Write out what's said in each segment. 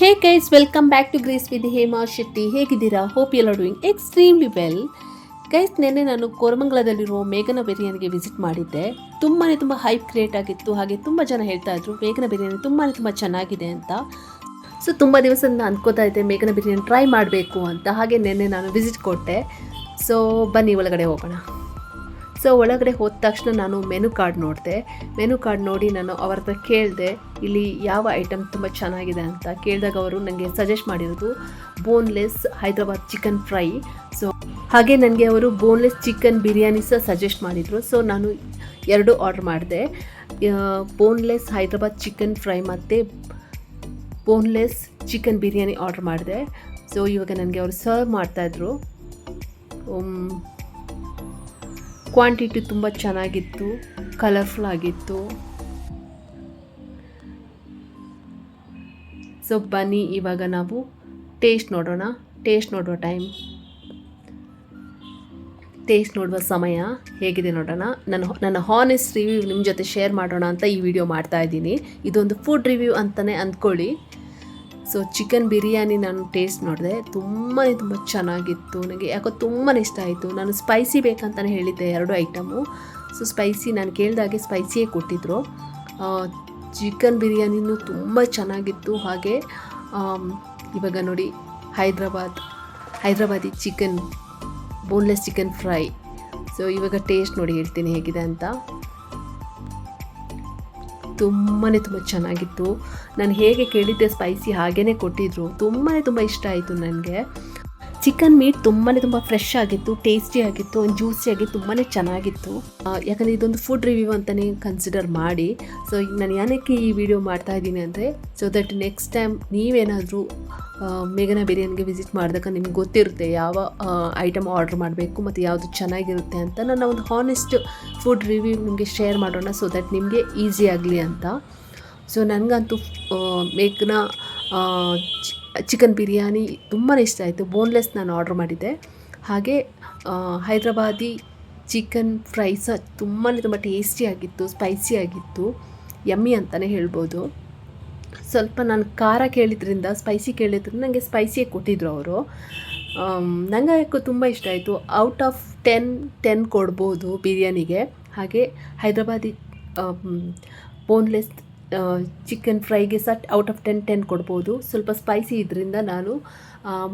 Hey guys welcome back to Greece with Hema Shetty ಹೇಗಿದ್ದೀರಾ? Hope ಎಲ್ಲ doing extremely well guys ನಿನ್ನೆ ನಾನು ಕೋರಮಂಗಲದಲ್ಲಿರುವ ಮೇಘನ ಬಿರಿಯಾನಿಗೆ visit ಮಾಡಿದ್ದೆ. ತುಂಬಾ ತುಂಬ ಹೈಪ್ ಕ್ರಿಯೇಟ್ ಆಗಿತ್ತು. ಹಾಗೆ ತುಂಬ ಜನ ಹೇಳ್ತಾ ಇದ್ರು, ಮೇಘನ ಬಿರಿಯಾನಿ ತುಂಬಾ ತುಂಬ ಚೆನ್ನಾಗಿದೆ ಅಂತ. ಸೊ ತುಂಬ ದಿವಸದಿಂದ ಅನ್ಕೋತಾ ಇದ್ದೆ, ಮೇಘನ ಬಿರಿಯಾನಿ ಟ್ರೈ ಮಾಡಬೇಕು ಅಂತ. ಹಾಗೆ ನಿನ್ನೆ ನಾನು ವಿಸಿಟ್ ಕೊಟ್ಟೆ. ಸೊ ಬನ್ನಿ ಒಳಗಡೆ ಹೋಗೋಣ. ಸೊ ಒಳಗಡೆ ಹೋದ ತಕ್ಷಣ ನಾನು ಮೆನು ಕಾರ್ಡ್ ನೋಡಿದೆ. ಮೆನು ಕಾರ್ಡ್ ನೋಡಿ ನಾನು ಅವ್ರ ಹತ್ರ ಕೇಳಿದೆ, ಇಲ್ಲಿ ಯಾವ ಐಟಮ್ ತುಂಬ ಚೆನ್ನಾಗಿದೆ ಅಂತ ಕೇಳಿದಾಗ ಅವರು ನನಗೆ ಸಜೆಸ್ಟ್ ಮಾಡಿರೋದು boneless Hyderabad chicken fry. So ಹಾಗೆ ನನಗೆ ಅವರು ಬೋನ್ಲೆಸ್ ಚಿಕನ್ ಬಿರಿಯಾನಿ ಸಹ ಸಜೆಸ್ಟ್ ಮಾಡಿದರು. ಸೊ ನಾನು ಎರಡು ಆರ್ಡ್ರ್ ಮಾಡಿದೆ. ಬೋನ್ಲೆಸ್ ಹೈದ್ರಾಬಾದ್ ಚಿಕನ್ ಫ್ರೈ ಮತ್ತು ಬೋನ್ಲೆಸ್ ಚಿಕನ್ ಬಿರಿಯಾನಿ ಆರ್ಡ್ರ್ ಮಾಡಿದೆ. ಸೊ ಇವಾಗ ನನಗೆ ಅವರು ಸರ್ವ್ ಮಾಡ್ತಾಯಿದ್ರು ಕ್ವಾಂಟಿಟಿ ತುಂಬ ಚೆನ್ನಾಗಿತ್ತು ಕಲರ್ಫುಲ್ ಆಗಿತ್ತು. ಸೊ ಬನ್ನಿ, ಇವಾಗ ನಾವು ಟೇಸ್ಟ್ ನೋಡೋಣ. ಟೇಸ್ಟ್ ನೋಡುವ ಟೈಮ್ ಟೇಸ್ಟ್ ನೋಡುವ ಸಮಯ ಹೇಗಿದೆ ನೋಡೋಣ. ನನ್ನ ನನ್ನ ಹಾನೆಸ್ಟ್ ರಿವ್ಯೂ ನಿಮ್ಮ ಜೊತೆ ಶೇರ್ ಮಾಡೋಣ ಅಂತ ಈ ವಿಡಿಯೋ ಮಾಡ್ತಾ ಇದ್ದೀನಿ. ಇದೊಂದು ಫುಡ್ ರಿವ್ಯೂ ಅಂತಲೇ ಅಂದ್ಕೊಳ್ಳಿ ಸೊ ಚಿಕನ್ ಬಿರಿಯಾನಿ ನಾನು ಟೇಸ್ಟ್ ನೋಡಿದೆ. ತುಂಬಾ ತುಂಬ ಚೆನ್ನಾಗಿತ್ತು. ನನಗೆ ಯಾಕೋ ತುಂಬಾ ಇಷ್ಟ ಆಯಿತು. ನಾನು ಸ್ಪೈಸಿ ಬೇಕಂತಲೇ ಹೇಳಿದ್ದೆ ಎರಡು ಐಟಮು. ಸೊ ಸ್ಪೈಸಿ ನಾನು ಕೇಳಿದಾಗೆ ಸ್ಪೈಸಿಯೇ ಕೊಟ್ಟಿದ್ದರು ಚಿಕನ್ ಬಿರಿಯಾನಿನೂ ತುಂಬ ಚೆನ್ನಾಗಿತ್ತು. ಹಾಗೆ ಇವಾಗ ನೋಡಿ, Hyderabad, Hyderabadi chicken, boneless chicken fry. So ಇವಾಗ ಟೇಸ್ಟ್ ನೋಡಿ ಹೇಳ್ತೀನಿ ಹೇಗಿದೆ ಅಂತ. ತುಂಬಾ ತುಂಬ ಚೆನ್ನಾಗಿತ್ತು. ನಾನು ಹೇಗೆ ಕೇಳಿದ್ದೆ ಸ್ಪೈಸಿ ಹಾಗೇ ಕೊಟ್ಟಿದ್ರು. ತುಂಬಾ ತುಂಬ ಇಷ್ಟ ಆಯಿತು ನನಗೆ ಚಿಕನ್ ಮೀಟ್ ತುಂಬಾ ತುಂಬ ಫ್ರೆಶ್ ಆಗಿತ್ತು ಟೇಸ್ಟಿ ಆಗಿತ್ತು ಜ್ಯೂಸಿ ಆಗಿ ತುಂಬಾ ಚೆನ್ನಾಗಿತ್ತು. ಯಾಕಂದ್ರೆ ಇದೊಂದು ಫುಡ್ ರಿವ್ಯೂ ಅಂತಲೇ ಕನ್ಸಿಡರ್ ಮಾಡಿ. ಸೊ ಈಗ ನಾನು ಏನಕ್ಕೆ ಈ ವಿಡಿಯೋ ಮಾಡ್ತಾ ಇದ್ದೀನಿ ಅಂದರೆ ಸೊ ದಟ್ ನೆಕ್ಸ್ಟ್ ಟೈಮ್ ನೀವೇನಾದರೂ ಮೇಘನಾ ಬಿರಿಯಾನಿಗೆ ವಿಸಿಟ್ ಮಾಡಿದಾಗ ನಿಮ್ಗೆ ಗೊತ್ತಿರುತ್ತೆ ಯಾವ ಐಟಮ್ ಆರ್ಡ್ರ್ ಮಾಡಬೇಕು ಮತ್ತು ಯಾವುದು ಚೆನ್ನಾಗಿರುತ್ತೆ ಅಂತ. ನನ್ನ ಒಂದು ಹಾನೆಸ್ಟ್ ಫುಡ್ ರಿವ್ಯೂ ನಿಮಗೆ ಶೇರ್ ಮಾಡೋಣ ಸೊ ದಟ್ ನಿಮಗೆ ಈಸಿ ಆಗಲಿ ಅಂತ. ಸೊ ನನಗಂತೂ ಮೇಘನ ಚಿಕನ್ ಬಿರಿಯಾನಿ ತುಂಬಾ ಇಷ್ಟ ಆಯಿತು. ಬೋನ್ಲೆಸ್ ನಾನು ಆರ್ಡ್ರ್ ಮಾಡಿದ್ದೆ. ಹಾಗೆ ಹೈದ್ರಾಬಾದಿ ಚಿಕನ್ ಫ್ರೈ ಸಹ ತುಂಬಾ ತುಂಬ ಟೇಸ್ಟಿಯಾಗಿತ್ತು ಸ್ಪೈಸಿ ಆಗಿತ್ತು. ಯಮ್ಮಿ ಅಂತಲೇ ಹೇಳ್ಬೋದು. ಸ್ವಲ್ಪ ನಾನು ಖಾರ ಕೇಳಿದ್ರಿಂದ ಸ್ಪೈಸಿ ಕೇಳಿದ್ರಿಂದ ನನಗೆ ಸ್ಪೈಸಿಯೇ ಕೊಟ್ಟಿದ್ರು ಅವರು. ನನಗೆ ಯಾಕೋ ತುಂಬ ಇಷ್ಟ ಆಯಿತು. ಔಟ್ ಆಫ್ ಟೆನ್ ಟೆನ್ ಕೊಡ್ಬೋದು ಬಿರಿಯಾನಿಗೆ. ಹಾಗೆ ಹೈದ್ರಾಬಾದಿ ಬೋನ್ಲೆಸ್ ಚಿಕನ್ ಫ್ರೈಗೆ ಸಹ ಔಟ್ ಆಫ್ ಟೆನ್ ಟೆನ್ ಕೊಡ್ಬೋದು. ಸ್ವಲ್ಪ ಸ್ಪೈಸಿ ಇದರಿಂದ ನಾನು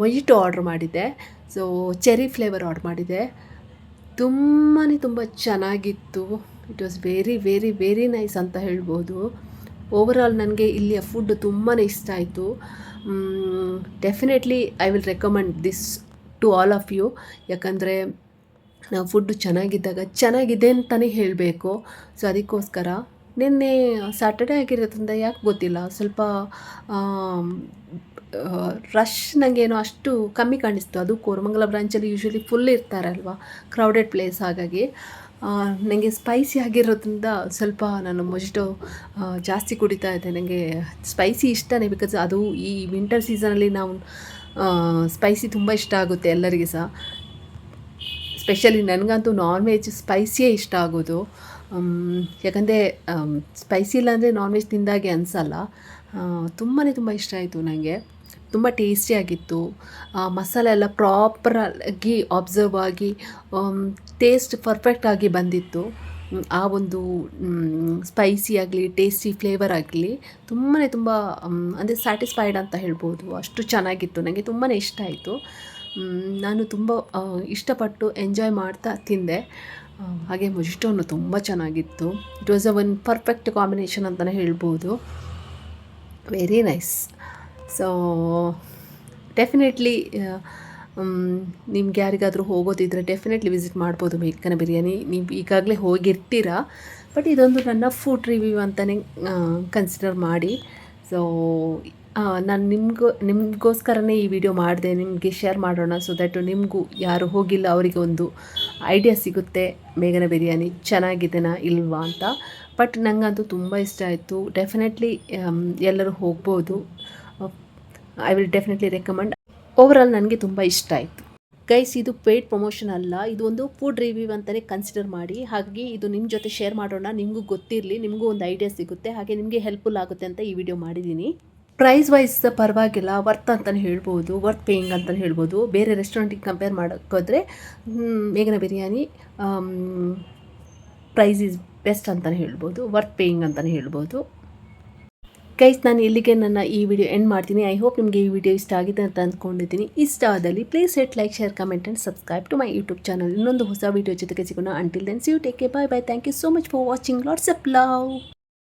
ಮೊಜಿಟೋ ಆರ್ಡ್ರ್ ಮಾಡಿದ್ದೆ. ಸೊ ಚೆರಿ ಫ್ಲೇವರ್ ಆರ್ಡ್ರ್ ಮಾಡಿದ್ದೆ. ತುಂಬಾ ತುಂಬ ಚೆನ್ನಾಗಿತ್ತು. It was very very very nice ಅಂತ ಹೇಳ್ಬೋದು. ಓವರಾಲ್ ನನಗೆ ಇಲ್ಲಿಯ ಫುಡ್ ತುಂಬಾ ಇಷ್ಟ ಆಯಿತು. Definitely I will recommend this to all of you ಯಾಕಂದರೆ ನಾವು ಫುಡ್ಡು ಚೆನ್ನಾಗಿದ್ದಾಗ ಚೆನ್ನಾಗಿದೆ ಅಂತಲೇ ಹೇಳಬೇಕು. ಸೊ ಅದಕ್ಕೋಸ್ಕರ ನಿನ್ನೆ ಸ್ಯಾಟರ್ಡೇ ಆಗಿರೋದ್ರಿಂದ ಯಾಕೆ ಗೊತ್ತಿಲ್ಲ. ಸ್ವಲ್ಪ ರಶ್ ನನಗೇನೋ ಅಷ್ಟು ಕಮ್ಮಿ ಕಾಣಿಸ್ತು. ಅದು ಕೋರಮಂಗಲ ಬ್ರಾಂಚಲ್ಲಿ ಯೂಶ್ವಲಿ ಫುಲ್ ಇರ್ತಾರಲ್ವ? ಕ್ರೌಡೆಡ್ ಪ್ಲೇಸ್ ಹಾಗಾಗಿ. ನನಗೆ ಸ್ಪೈಸಿ ಆಗಿರೋದ್ರಿಂದ ಸ್ವಲ್ಪ ನಾನು ಮೊಜಿಟೋ ಜಾಸ್ತಿ ಕುಡಿತಾ ಇದ್ದೆ. ನನಗೆ ಸ್ಪೈಸಿ ಇಷ್ಟನೇ ಬಿಕಾಸ್ ಅದು ಈ ವಿಂಟರ್ ಸೀಸನಲ್ಲಿ ನಾವು ಸ್ಪೈಸಿ ತುಂಬ ಇಷ್ಟ ಆಗುತ್ತೆ ಎಲ್ಲರಿಗೆ ಸಹ ಸ್ಪೆಷಲಿ ನನಗಂತೂ ನಾನ್ ವೆಜ್ ಸ್ಪೈಸಿಯೇ ಇಷ್ಟ ಆಗೋದು. ಯಾಕಂದರೆ ಸ್ಪೈಸಿ ಇಲ್ಲಾಂದರೆ ನಾನ್ ವೆಜ್ ತಿಂದಾಗೆ ಅನಿಸಲ್ಲ. ತುಂಬಾ ತುಂಬ ಇಷ್ಟ ಆಯಿತು ನನಗೆ ತುಂಬ ಟೇಸ್ಟಿಯಾಗಿತ್ತು ಮಸಾಲೆ ಎಲ್ಲ ಪ್ರಾಪರಾಗಿ ಅಬ್ಸರ್ವ್ ಆಗಿ ಟೇಸ್ಟ್ ಪರ್ಫೆಕ್ಟಾಗಿ ಬಂದಿತ್ತು. ಆ ಒಂದು ಸ್ಪೈಸಿ ಆಗಲಿ ಟೇಸ್ಟಿ ಫ್ಲೇವರ್ ಆಗಲಿ ತುಂಬಾ ತುಂಬ ಅಂದರೆ ಸ್ಯಾಟಿಸ್ಫೈಡ್ ಅಂತ ಹೇಳ್ಬೋದು. ಅಷ್ಟು ಚೆನ್ನಾಗಿತ್ತು. ನನಗೆ ತುಂಬಾ ಇಷ್ಟ ಆಯಿತು. ನಾನು ತುಂಬ ಇಷ್ಟಪಟ್ಟು ಎಂಜಾಯ್ ಮಾಡ್ತಾ ತಿಂದೆ. ಹಾಗೆ ಮೊಜಿಟೋನು ತುಂಬ ಚೆನ್ನಾಗಿತ್ತು. It was a one perfect combination ಅಂತಲೇ ಹೇಳ್ಬೋದು. ವೆರಿ ನೈಸ್ ಸೊ ಡೆಫಿನೆಟ್ಲಿ ನಿಮ್ಗೆ ಯಾರಿಗಾದರೂ ಹೋಗೋದಿದ್ರೆ ಡೆಫಿನೆಟ್ಲಿ ವಿಸಿಟ್ ಮಾಡ್ಬೋದು ಮೇಕನ ಬಿರಿಯಾನಿ. ನೀವು ಈಗಾಗಲೇ ಹೋಗಿರ್ತೀರಾ ಬಟ್ ಇದೊಂದು ನನ್ನ ಫುಡ್ ರಿವ್ಯೂ ಅಂತಲೇ ಕನ್ಸಿಡರ್ ಮಾಡಿ. ಸೊ ನಾನು ನಿಮಗೂ, ನಿಮಗೋಸ್ಕರನೇ ಈ ವಿಡಿಯೋ ಮಾಡಿದೆ, ನಿಮಗೆ ಶೇರ್ ಮಾಡೋಣ ಸೊ ದಟ್ ನಿಮಗೂ ಯಾರು ಹೋಗಿಲ್ಲ ಅವರಿಗೆ ಒಂದು ಐಡಿಯಾ ಸಿಗುತ್ತೆ. ಮೇಘನ ಬಿರಿಯಾನಿ ಚೆನ್ನಾಗಿದೆನಾ ಇಲ್ವಾ ಅಂತ. ಬಟ್ ನನಗಂತೂ ತುಂಬ ಇಷ್ಟ ಆಯಿತು. ಡೆಫಿನೆಟ್ಲಿ ಎಲ್ಲರೂ ಹೋಗ್ಬೋದು. I will definitely recommend overall ನನಗೆ ತುಂಬ ಇಷ್ಟ ಆಯಿತು. ಗೈಸ್ ಇದು ಪೇಯ್ಡ್ ಪ್ರಮೋಷನ್ ಅಲ್ಲ. ಇದು ಒಂದು ಫುಡ್ ರಿವ್ಯೂ ಅಂತಲೇ ಕನ್ಸಿಡರ್ ಮಾಡಿ. ಹಾಗಾಗಿ ಇದು ನಿಮ್ಮ ಜೊತೆ ಶೇರ್ ಮಾಡೋಣ. ನಿಮಗೂ ಗೊತ್ತಿರಲಿ. ನಿಮಗೂ ಒಂದು ಐಡಿಯಾ ಸಿಗುತ್ತೆ. ಹಾಗೆ ನಿಮಗೆ ಹೆಲ್ಪ್ಫುಲ್ ಆಗುತ್ತೆ ಅಂತ ಈ ವಿಡಿಯೋ ಮಾಡಿದ್ದೀನಿ. ಪ್ರೈಸ್ ವೈಸ್ ಪರವಾಗಿಲ್ಲ ವರ್ತ್ ಅಂತಲೇ ಹೇಳ್ಬೋದು ವರ್ತ್ ಪೇಯಿಂಗ್ ಅಂತಲೇ ಹೇಳ್ಬೋದು. ಬೇರೆ ರೆಸ್ಟೋರೆಂಟಿಗೆ ಕಂಪೇರ್ ಮಾಡೋಕ್ಕೋದ್ರೆ ಮೇಘನ ಬಿರಿಯಾನಿ ಪ್ರೈಸ್ ಈಸ್ ಬೆಸ್ಟ್ ಅಂತಲೇ ಹೇಳ್ಬೋದು ವರ್ತ್ ಪೇಯಿಂಗ್ ಅಂತಲೇ ಹೇಳ್ಬೋದು. ಕೈಸ್ ನಾನು ಇಲ್ಲಿಗೆ ನನ್ನ ಈ ವಿಡಿಯೋ ಎಂಡ್ ಮಾಡ್ತೀನಿ. ಐ ಹೋಪ್ ನಿಮಗೆ ಈ ವಿಡಿಯೋ ಇಷ್ಟ ಆಗಿದೆ ಅಂತ ಅಂದ್ಕೊಂಡಿದ್ದೀನಿ. ಇಷ್ಟ ಆದಲ್ಲಿ please hit like share comment and subscribe to my YouTube channel ಇನ್ನೊಂದು ಹೊಸ ವಿಡಿಯೋ ಜೊತೆಗೆ ಸಿಗೋಣ. Until then you take bye bye thank you so much for watching lots of love